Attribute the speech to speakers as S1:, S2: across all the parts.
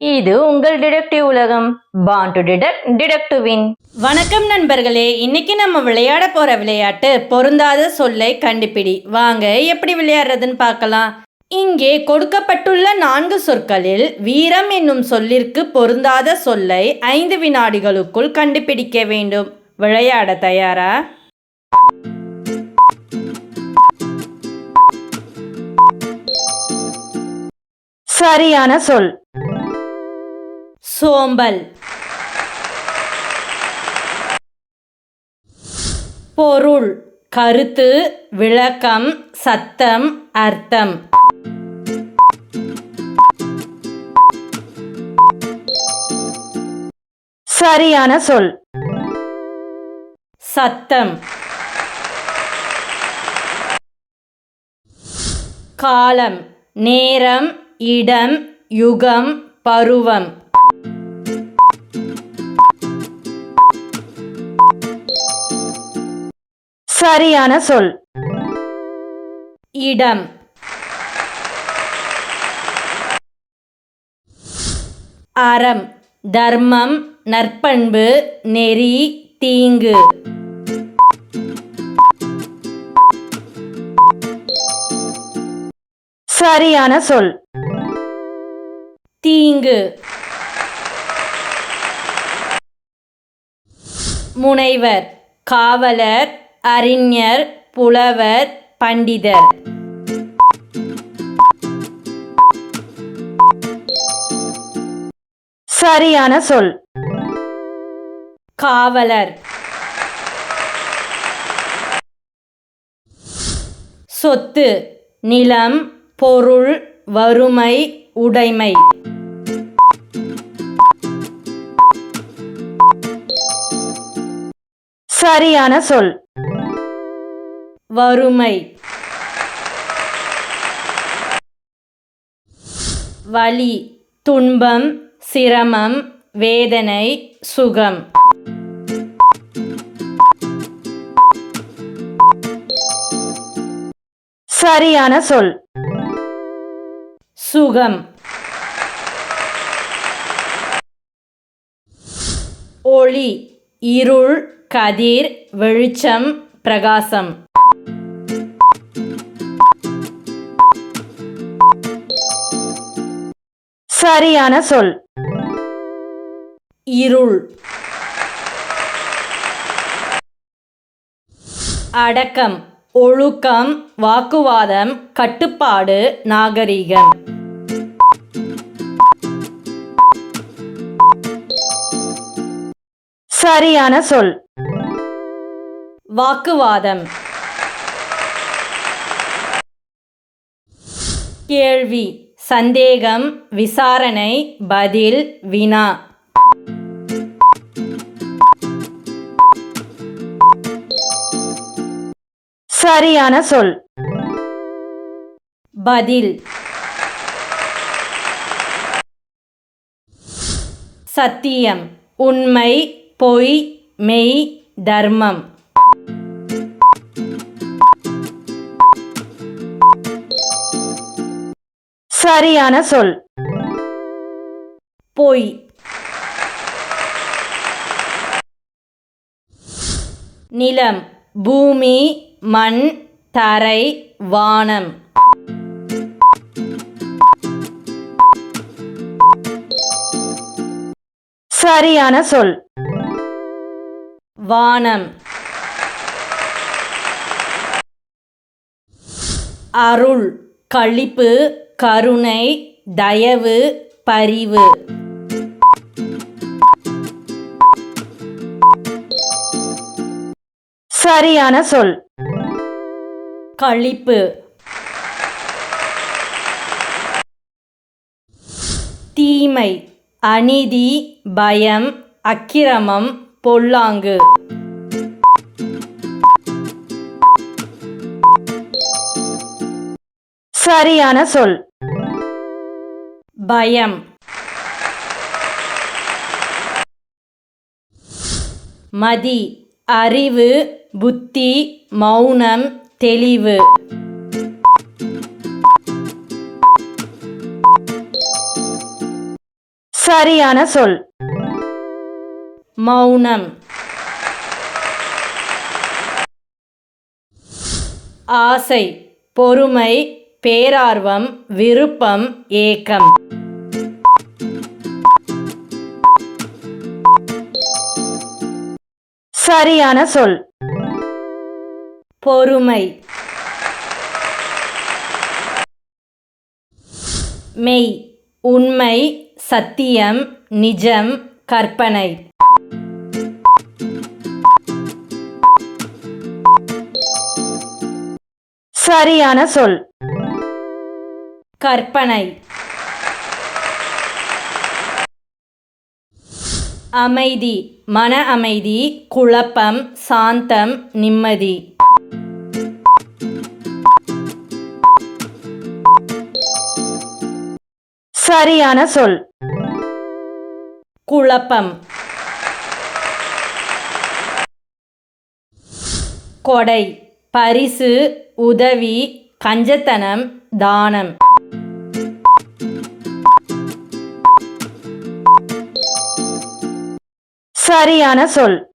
S1: இது உங்கள் டிடெக்டிவ் உலகம். Born to detect detect win
S2: வணக்கம் நண்பர்களே இன்னைக்கு நம்ம விளையாட போற விளையாட்டு பொருந்தாத சொல்லை கண்டுபிடி. வாங்க எப்படி விளையாடுறதுன்னு பார்க்கலாம். இங்கே கொடுக்கப்பட்டுள்ள நான்கு சொற்களில் வீரம் என்னும் சொல்லிற்கு பொருந்தாத சொல்லை ஐந்து வினாடிகளுக்குள் கண்டுபிடிக்க வேண்டும். விளையாட தயாரா?
S1: சரியான சொல்.
S2: சோம்பல். பொருள் கருத்து விளக்கம் சத்தம் அர்த்தம்.
S1: சரியான சொல்.
S2: சத்தம். காலம் நேரம் இடம் யுகம் பருவம்.
S1: சரியான சொல்.
S2: இடம். அறம். தர்மம் நற்பண்பு நெறி தீங்கு.
S1: சரியான சொல்.
S2: தீங்கு. முனைவர் காவலர் அறிஞர் புலவர் பண்டிதர்.
S1: சரியான சொல்.
S2: காவலர். சொத்து நிலம் பொருள் வறுமை உடைமை.
S1: சரியான சொல்.
S2: வறுமை. வலி துன்பம் சிரமம் வேதனை சுகம்.
S1: சரியான சொல்.
S2: சுகம். ஒளி இருள் கதிர் வெளிச்சம் பிரகாசம்.
S1: சரியான சொல்.
S2: இருள். அடக்கம் ஒழுக்கம் வாக்குவாதம் கட்டுப்பாடு நாகரிகம்.
S1: சரியான சொல்.
S2: வாக்குவாதம். கேள்வி. சந்தேகம் விசாரணை பதில் வினா.
S1: சரியான சொல்.
S2: பதில். சத்தியம். உண்மை பொய் மெய் தர்மம்.
S1: சரியான சொல்.
S2: பொய். நிலம் பூமி மண் தரை வானம்.
S1: சரியான சொல்.
S2: வானம். அருள் களிப்பு கருணை தயவு பரிவு.
S1: சரியான சொல்.
S2: களிப்பு தீமை அநீதி பயம் அக்கிரமம் பொல்லாங்கு.
S1: சரியான சொல்.
S2: பயம். மதி. அறிவு புத்தி மௌனம் தெளிவு.
S1: சரியான சொல்.
S2: மௌனம். ஆசை பொறுமை பேரார்வம் விருப்பம் ஏக்கம்.
S1: சரியான சொல்.
S2: பொறுமை. மெய். உண்மை சத்தியம் நிஜம் கற்பனை.
S1: சரியான சொல்.
S2: கற்பனை. அமைதி. மன அமைதி குழப்பம் சாந்தம் நிம்மதி.
S1: சரியான சொல்.
S2: குழப்பம். கொடை. பரிசு உதவி கஞ்சத்தனம் தானம்.
S1: சரியான சொல்.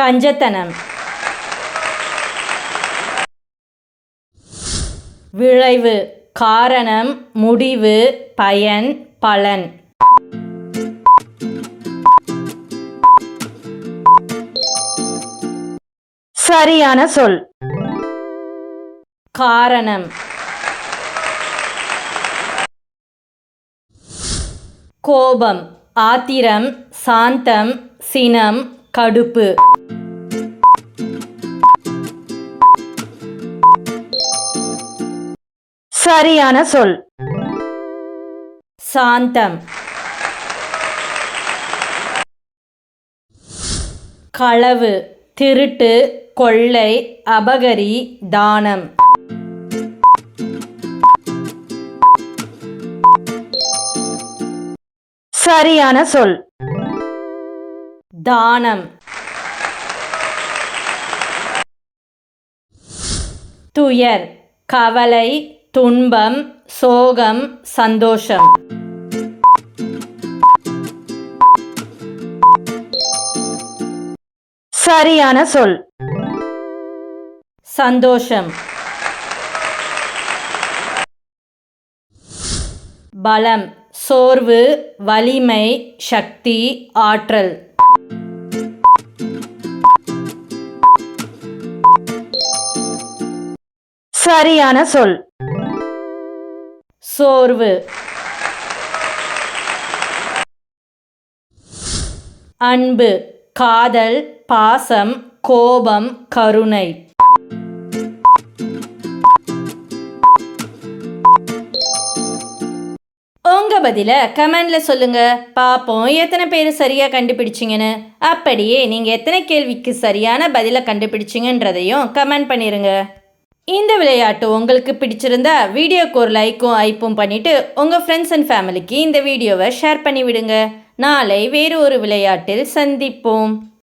S2: கஞ்சத்தனம். விளைவு காரணம் முடிவு பயன் பலன்.
S1: சரியான சொல்.
S2: காரணம். கோபம். ஆத்திரம் சாந்தம் சினம் கடுப்பு.
S1: சரியான சொல்.
S2: சாந்தம். களவு திருட்டு கொள்ளை அபகரி தானம்.
S1: சரியான சொல்.
S2: தானம். துயர் கவலை துன்பம் சோகம் சந்தோஷம்.
S1: சரியான சொல்.
S2: சந்தோஷம். பலம். சோர்வு வலிமை சக்தி ஆற்றல்.
S1: சரியான சொல்.
S2: சோர்வு. அன்பு காதல் பாசம் கோபம் கருணை. உங்கள் பதிலை கமெண்ட்டில் சொல்லுங்கள் பார்ப்போம் எத்தனை பேர் சரியாக கண்டுபிடிச்சிங்கன்னு. அப்படியே நீங்கள் எத்தனை கேள்விக்கு சரியான பதிலை கண்டுபிடிச்சிங்கன்றதையும் கமெண்ட் பண்ணிடுங்க இந்த விளையாட்டு உங்களுக்கு பிடிச்சிருந்தா வீடியோக்கு ஒரு லைக்கும் ஐப்பும் பண்ணிவிட்டு உங்கள் ஃப்ரெண்ட்ஸ் அண்ட் ஃபேமிலிக்கு இந்த வீடியோவை ஷேர் பண்ணி விடுங்க நாளை வேறு ஒரு விளையாட்டில் சந்திப்போம்.